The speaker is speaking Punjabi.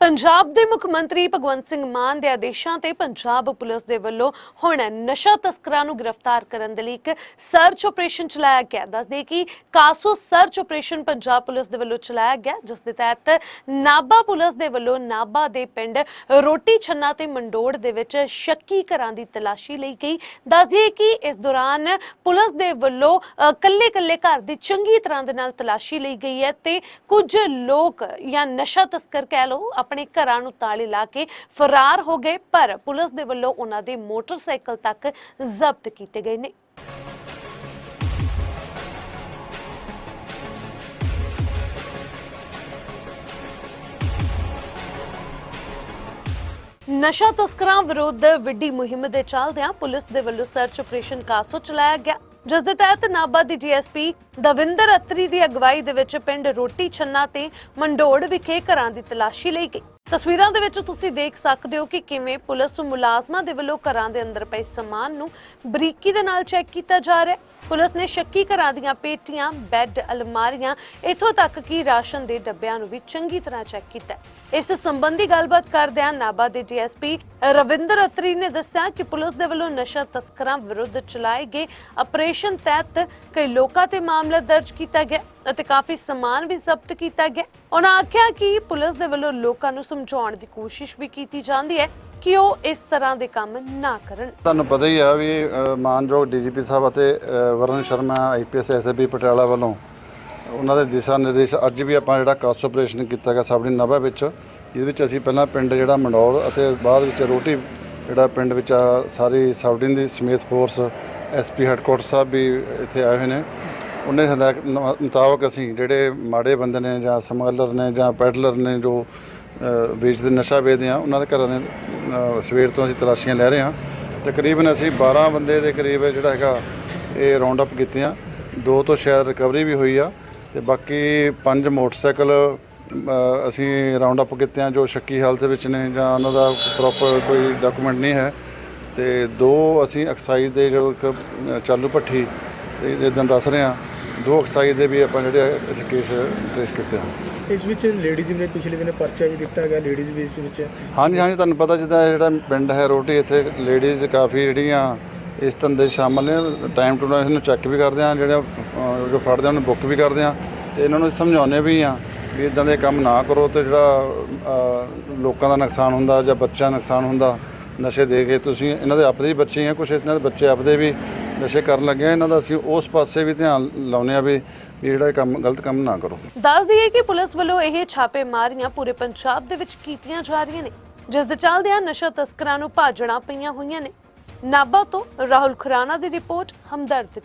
ਪੰਜਾਬ ਦੇ ਮੁੱਖ ਮੰਤਰੀ ਭਗਵੰਤ ਸਿੰਘ ਮਾਨ ਦੇ ਆਦੇਸ਼ਾਂ ਤੇ ਪੰਜਾਬ ਪੁਲਿਸ ਦੇ ਵੱਲੋਂ ਹੁਣ ਨਸ਼ਾ ਤਸਕਰਾਂ ਨੂੰ ਗ੍ਰਿਫਤਾਰ ਕਰਨ ਦੇ ਲਈ ਇੱਕ ਸਰਚ ਆਪਰੇਸ਼ਨ ਚਲਾਇਆ ਗਿਆ। ਦੱਸਦੇ ਕਿ CASO search operation Punjab police ਦੇ ਵੱਲੋਂ ਚਲਾਇਆ ਗਿਆ, ਜਿਸ ਦੇ ਤਹਿਤ ਨਾਭਾ ਪੁਲਿਸ ਦੇ ਵੱਲੋਂ ਨਾਭਾ ਦੇ ਪਿੰਡ ਰੋਟੀ ਛੰਨਾ ਤੇ ਮੰਡੋੜ ਦੇ ਵਿੱਚ ਸ਼ੱਕੀ ਘਰਾਂ ਦੀ ਤਲਾਸ਼ੀ ਲਈ ਗਈ। ਦੱਸਦੇ ਕਿ ਇਸ ਦੌਰਾਨ ਪੁਲਿਸ ਦੇ ਵੱਲੋਂ ਕੱਲੇ-ਕੱਲੇ ਘਰ ਦੀ ਚੰਗੀ ਤਰ੍ਹਾਂ ਦੇ ਨਾਲ ਤਲਾਸ਼ੀ ਲਈ ਗਈ ਹੈ ਤੇ ਕੁਝ ਲੋਕ ਜਾਂ ਨਸ਼ਾ ਤਸਕਰ ਕਹਿ ਲਓ ਆਪਣੇ ਘਰਾਂ ਨੂੰ ਤਾਲੇ ਲਾ ਕੇ ਫਰਾਰ ਹੋ ਗਏ, ਪਰ ਪੁਲਿਸ ਦੇ ਵੱਲੋਂ ਉਹਨਾਂ ਦੇ ਮੋਟਰਸਾਈਕਲ ਤੱਕ ਜ਼ਬਤ ਕੀਤੇ ਗਏ ਨੇ। ਨਸ਼ਾ ਤਸਕਰਾਂ ਵਿਰੁੱਧ ਵਿੱਢੀ ਮੁਹਿੰਮ ਦੇ ਚੱਲਦਿਆਂ ਪੁਲਿਸ ਦੇ ਵੱਲੋਂ ਸਰਚ ਆਪਰੇਸ਼ਨ ਕਾਸੋ ਚਲਾਇਆ ਗਿਆ। ਜਿਸ ਦੇ ਤਹਿਤ ਨਾਭਾ ਦੀ ਡੀਐਸਪੀ ਦਵਿੰਦਰ ਅਤਰੀ ਦੀ ਅਗਵਾਈ ਦੇ ਵਿੱਚ ਪਿੰਡ ਰੋਟੀ ਛੰਨਾ ਤੇ ਮੰਡੋੜ ਵਿਖੇ ਘਰਾਂ ਦੀ ਤਲਾਸ਼ੀ ਲਈ ਗਈ। ਤਸਵੀਰਾਂ ਦੇ ਵਿੱਚ ਤੁਸੀਂ ਦੇਖ ਸਕਦੇ ਹੋ ਕਿ ਕਿਵੇਂ ਪੁਲਿਸ ਮੁਲਾਜ਼ਮਾਂ ਦੇ ਵੱਲੋਂ ਘਰਾਂ ਦੇ ਅੰਦਰ ਪਏ ਸਮਾਨ ਨੂੰ ਬਰੀਕੀ ਦੇ ਨਾਲ ਚੈੱਕ ਕੀਤਾ ਜਾ ਰਿਹਾ ਹੈ। ਪੁਲਿਸ ਨੇ ਸ਼ੱਕੀ ਘਰਾਂ ਦੀਆਂ ਪੇਟੀਆਂ, ਬੈੱਡ, ਅਲਮਾਰੀਆਂ, ਇਥੋਂ ਤੱਕ ਕਿ ਰਾਸ਼ਨ ਦੇ ਡੱਬਿਆਂ ਨੂੰ ਵੀ ਚੰਗੀ ਤਰ੍ਹਾਂ ਚੈੱਕ ਕੀਤਾ ਇਸ ਸੰਬੰਧੀ ਗੱਲਬਾਤ ਕਰਦਿਆਂ ਨਾਭਾ ਦੇ ਡੀਐਸਪੀ ਰਵਿੰਦਰ ਅਤਰੀ ਨੇ ਦੱਸਿਆ ਕਿ ਪੁਲਿਸ ਦੇ ਵੱਲੋਂ ਨਸ਼ਾ ਤਸਕਰਾਂ ਵਿਰੁੱਧ ਚਲਾਏ ਗਏ ਆਪਰੇਸ਼ਨ ਤਹਿਤ ਕਈ ਲੋਕਾਂ ਤੇ ਮਾਮਲਾ ਦਰਜ ਕੀਤਾ ਗਿਆ ਅਤੇ ਕਾਫੀ ਸਮਾਨ ਵੀ ਜ਼ਬਤ ਕੀਤਾ ਗਿਆ। ਉਹਨਾਂ ਆਖਿਆ ਕਿ ਪੁਲਿਸ ਦੇ ਵੱਲੋਂ ਲੋਕਾਂ ਨੂੰ ਸਮਝਾਉਣ ਦੀ ਕੋਸ਼ਿਸ਼ ਵੀ ਕੀਤੀ ਜਾਂਦੀ ਹੈ। ਕਿ ਉਹ ਇਸ ਤਰ੍ਹਾਂ ਦੇ ਕੰਮ ਨਾ ਕਰਨ? ਤੁਹਾਨੂੰ ਪਤਾ ਹੀ ਆ ਵੀ ਅ, ਮਾਨਯੋਗ ਡੀਜੀਪੀ ਸਾਹਿਬ ਅਤੇ ਅ, ਵਰਨ ਸ਼ਰਮਾ ਆਈਪੀਐਸ ਐਸਐਬੀ ਪਟਿਆਲਾ ਵੱਲੋਂ ਉਹਨਾਂ ਦੇ ਦਿਸ਼ਾ ਨਿਰਦੇਸ਼ ਅੱਜ ਵੀ ਆਪਾਂ ਜਿਹੜਾ ਕਾਸ ਆਪਰੇਸ਼ਨ ਕੀਤਾ ਗਿਆ ਸਾਬੜੀ ਨਭਾ ਵਿੱਚ ਇਹਦੇ ਵਿੱਚ ਅਸੀਂ ਪਹਿਲਾਂ ਪਿੰਡ ਜਿਹੜਾ ਮੰਡੌਰ ਅਤੇ ਬਾਅਦ ਵਿੱਚ ਰੋਟੀ ਜਿਹੜਾ ਪਿੰਡ ਵਿੱਚ ਆ ਸਾਰੀ ਸਾਬੜੀ ਦੀ ਸਮੇਤ ਫੋਰਸ ਐਸਪੀ ਹੈੱਡਕੁਆਟਰ ਸਾਹਿਬ ਵੀ ਇੱਥੇ ਆਏ ਹੋਏ ਨੇ। ਉਹਨੇ ਹਦਾਇਤ ਮੁਤਾਬਕ ਅਸੀਂ ਜਿਹੜੇ ਮਾੜੇ ਬੰਦੇ ਨੇ ਜਾਂ ਸਮਗਲਰ ਨੇ ਜਾਂ ਪੈਡਲਰ ਨੇ ਜੋ ਅ, ਵੇਚਦੇ ਨਸ਼ਾ ਵੇਚਦੇ ਆ ਉਹਨਾਂ ਦੇ ਘਰਾਂ ਦੇ ਸਵੇਰ ਤੋਂ ਅਸੀਂ ਤਲਾਸ਼ੀਆਂ ਲੈ ਰਹੇ ਹਾਂ। ਤਕਰੀਬਨ ਅਸੀਂ 12 ਬੰਦੇ ਦੇ ਕਰੀਬ ਜਿਹੜਾ ਹੈਗਾ ਇਹ ਰਾਉਂਡ ਅਪ ਕੀਤੇ ਆ ਦੋ ਤੋਂ ਸ਼ਾਇਦ ਰਿਕਵਰੀ ਵੀ ਹੋਈ ਆ ਤੇ ਬਾਕੀ ਪੰਜ ਮੋਟਰਸਾਈਕਲ ਅਸੀਂ ਰਾਉਂਡ ਅਪ ਕੀਤੇ ਆ ਜੋ ਸ਼ੱਕੀ ਹਾਲਤ ਵਿੱਚ ਨੇ ਜਾਂ ਉਹਨਾਂ ਦਾ ਪ੍ਰੋਪਰ ਕੋਈ ਡਾਕੂਮੈਂਟ ਨਹੀਂ ਹੈ। ਤੇ ਦੋ ਅਸੀਂ ਐਕਸਾਈਜ਼ ਦੇ ਜੋ ਇੱਕ ਚਾਲੂ ਭੱਠੀ ਤੇ ਜਿੱਦਾਂ ਦੱਸ ਰਹੇ ਆ ਦੋ ਐਕਸਾਈਜ਼ ਦੇ ਵੀ ਆਪਾਂ ਜਿਹੜੇ ਅਸੀਂ ਕੇਸ ਟ੍ਰੇਸ ਕੀਤੇ ਆ ਇਸ ਵਿੱਚ ਲੇਡੀਜ਼ ਨੇ ਪਿਛਲੇ ਦਿਨ ਪਰਚਾ ਵੀ ਦਿੱਤਾ ਗਿਆ ਲੇਡੀਜ਼ ਵੀ ਇਸ ਵਿੱਚ। ਹਾਂਜੀ ਹਾਂਜੀ ਤੁਹਾਨੂੰ ਪਤਾ ਜਿੱਦਾਂ ਜਿਹੜਾ ਪਿੰਡ ਹੈ ਰੋਟੀ ਇੱਥੇ ਲੇਡੀਜ਼ ਕਾਫੀ ਜਿਹੜੀਆਂ ਇਸ ਧੰਦੇ ਸ਼ਾਮਲ ਨੇ ਟਾਈਮ ਟੂ ਟਾਈਮ ਇਹਨੂੰ ਚੈੱਕ ਵੀ ਕਰਦੇ ਆ ਜਿਹੜਾ ਜੋ ਫੜਦੇ ਆ ਉਹਨੂੰ ਬੁੱਕ ਵੀ ਕਰਦੇ ਆ ਤੇ ਇਹਨਾਂ ਨੂੰ ਸਮਝਾਉਂਦੇ ਵੀ ਆ ਵੀ ਇਦਾਂ ਦੇ ਕੰਮ ਨਾ ਕਰੋ ਤੇ ਜਿਹੜਾ ਲੋਕਾਂ ਦਾ ਨੁਕਸਾਨ ਹੁੰਦਾ ਜਾਂ ਬੱਚਿਆਂ ਦਾ ਨੁਕਸਾਨ ਹੁੰਦਾ ਨਸ਼ੇ ਦੇ ਕੇ ਤੁਸੀਂ ਇਹਨਾਂ ਦੇ ਆਪਦੇ ਹੀ ਬੱਚੇ ਆ ਕੁਝ ਇਹਨਾਂ ਦੇ ਬੱਚੇ ਆਪਦੇ ਵੀ ਨਸ਼ੇ ਕਰਨ ਲੱਗੇ ਆ, ਇਹਨਾਂ ਦਾ ਅਸੀਂ ਉਸ ਪਾਸੇ ਵੀ ਧਿਆਨ ਲਾਉਂਦੇ ਆ ਵੀ ਜਿਹੜਾ ਕੰਮ, ਗਲਤ ਕੰਮ ਨਾ ਕਰੋ। ਦੱਸ ਦਈਏ ਕਿ ਪੁਲਿਸ ਵੱਲੋਂ ਇਹ ਛਾਪੇ ਮਾਰੀਆਂ ਪੂਰੇ ਪੰਜਾਬ ਦੇ ਵਿੱਚ ਕੀਤੀਆਂ ਜਾ ਰਹੀਆਂ ਨੇ, ਜਿਸ ਦੇ ਚੱਲਦਿਆਂ ਨਸ਼ਾ ਤਸਕਰਾਂ ਨੂੰ ਭਾਜਣਾ ਪਈਆਂ ਹੋਈਆਂ ਨੇ। ਨਾਭਾ ਤੋਂ ਰਾਹੁਲ ਖੁਰਾਨਾ ਦੀ ਰਿਪੋਰਟ, ਹਮਦਰਦ